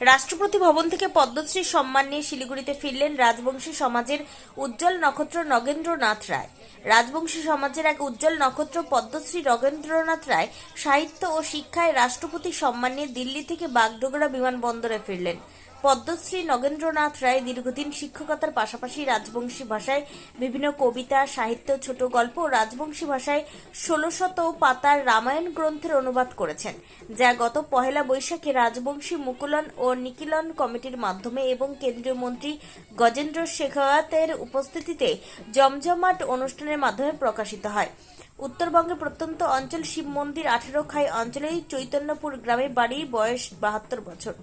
রাষ্ট্রপতি ভবন থেকে পদ্মশ্রী সম্মান নিয়ে শিলিগুড়িতে ফিরলেন রাজবংশী সমাজের উজ্জ্বল নক্ষত্র নগেন্দ্রনাথ রায়। রাজবংশী সমাজের এক উজ্জ্বল নক্ষত্র পদ্মশ্রী নগেন্দ্রনাথ রায় সাহিত্য ও শিক্ষায় রাষ্ট্রপতি সম্মান নিয়ে দিল্লি থেকে বাগডোগরা বিমানবন্দরে ফিরলেন। পদ্মশ্রী নগেন্দ্রনাথ রায় দীর্ঘদিন শিক্ষকতার পাশাপাশি রাজবংশী ভাষায় বিভিন্ন কবিতা, সাহিত্য, ছোট গল্প রাজবংশী ভাষায় ষোলশত পাতার রামায়ণ গ্রন্থের অনুবাদ করেছেন, যা গত পহেলা বৈশাখে রাজবংশী মুকুলন ও নিকিলন কমিটির মাধ্যমে এবং কেন্দ্রীয় মন্ত্রী গজেন্দ্র শেখাওয়াতের উপস্থিতিতে জমজমাট অনুষ্ঠানের মাধ্যমে প্রকাশিত হয়। উত্তরবঙ্গের প্রত্যন্ত অঞ্চল শিব মন্দির আঠেরো খাই অঞ্চলেই চৈতন্যপুর গ্রামে বাড়ি, বয়স বাহাত্তর বছর।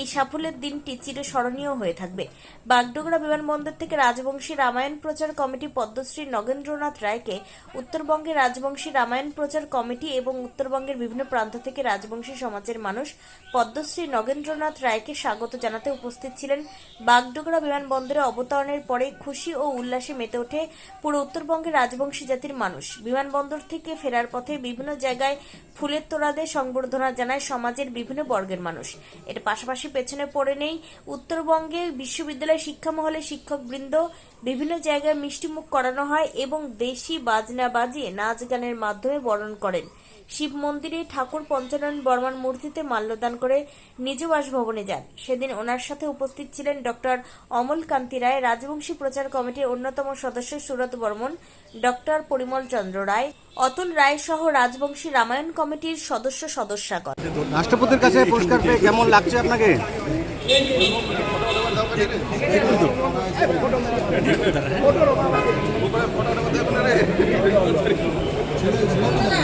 এই সাফল্যের দিনটি চিরস্মরণীয় হয়ে থাকবে। বাগডোগরা বিমানবন্দর থেকে রাজবংশী রামায়ণ প্রচার কমিটি পদ্মশ্রী নগেন্দ্রনাথ রায়কে উত্তরবঙ্গের রাজবংশী রামায়ণ প্রচার কমিটি এবং উত্তরবঙ্গের বিভিন্ন প্রান্ত থেকে রাজবংশী সমাজের মানুষ পদ্মশ্রী নগেন্দ্রনাথ রায়কে স্বাগত জানাতে উপস্থিত ছিলেন। বাগডোগরা বিমানবন্দরে অবতরণের পরে খুশি ও উল্লাসে মেতে ওঠে পুরো উত্তরবঙ্গের রাজবংশী জাতির মানুষ। বিমানবন্দর থেকে ফেরার পথে বিভিন্ন জায়গায় ফুলের তোড়াদের সংবর্ধনা জানায় সমাজের বিভিন্ন বর্গের মানুষ। এর পাশাপাশি পেছনে পড়ে নেই উত্তরবঙ্গে বিশ্ববিদ্যালয় শিক্ষা মহলে শিক্ষকবৃন্দ বিভিন্ন জায়গায় মিষ্টিমুখ করানো হয় এবং দেশি বাজনা বাজিয়ে নাচ গানের মাধ্যমে বরণ করেন। শিব মন্দিরে ঠাকুর পঞ্চানন বর্মার মূর্তিতে মাল্যদান করে নিজ বাসভবনে যান সেদিন ওনার সাথে উপস্থিত ছিলেন ডক্টর অমল কান্তি রায় রাজবংশী প্রচার কমিটির অন্যতম সদস্য সুরত বর্মন ডক্টর পরিমল চন্দ্র রায় অতুল রায় সহ রাজবংশী রামায়ণ কমিটির সদস্য সদস্যগণ রাষ্ট্রপতির কাছে পুরস্কার পেয়ে কেমন লাগছে আপনাকে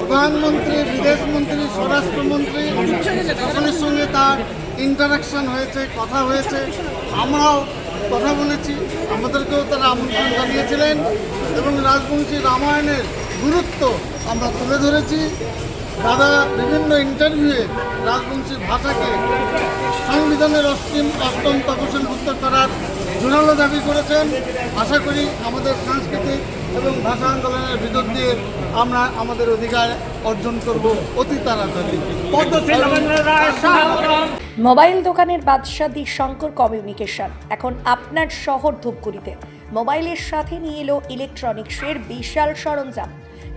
প্রধানমন্ত্রী, বিদেশমন্ত্রী, স্বরাষ্ট্রমন্ত্রী সকলের সঙ্গে তার ইন্টারাকশন হয়েছে, কথা হয়েছে। আমরাও কথা বলেছি। আমাদেরকেও তারা আমন্ত্রণ জানিয়েছিলেন এবং রাজবংশী রামায়ণের গুরুত্ব আমরা তুলে ধরেছি। দাদা বিভিন্ন ইন্টারভিউয়ে রাজবংশীর ভাষাকে সংবিধানের অষ্টম অষ্টম তপশিলভুক্ত করার জোরালো দাবি করেছেন। আশা করি আমাদের সাংস্কৃতিক এবং ভাষা আন্দোলনের ভিতর দিয়ে আমরা আমাদের অধিকার অর্জন করব অতি তাড়াতাড়ি। মোবাইল দোকানের বাদশাহ দি শঙ্কর কমিউনিকেশন এখন আপনার শহর ধূপগুড়িতে। মোবাইলের সাথে নিয়ে এলো ইলেকট্রনিক্সের বিশাল সরঞ্জাম।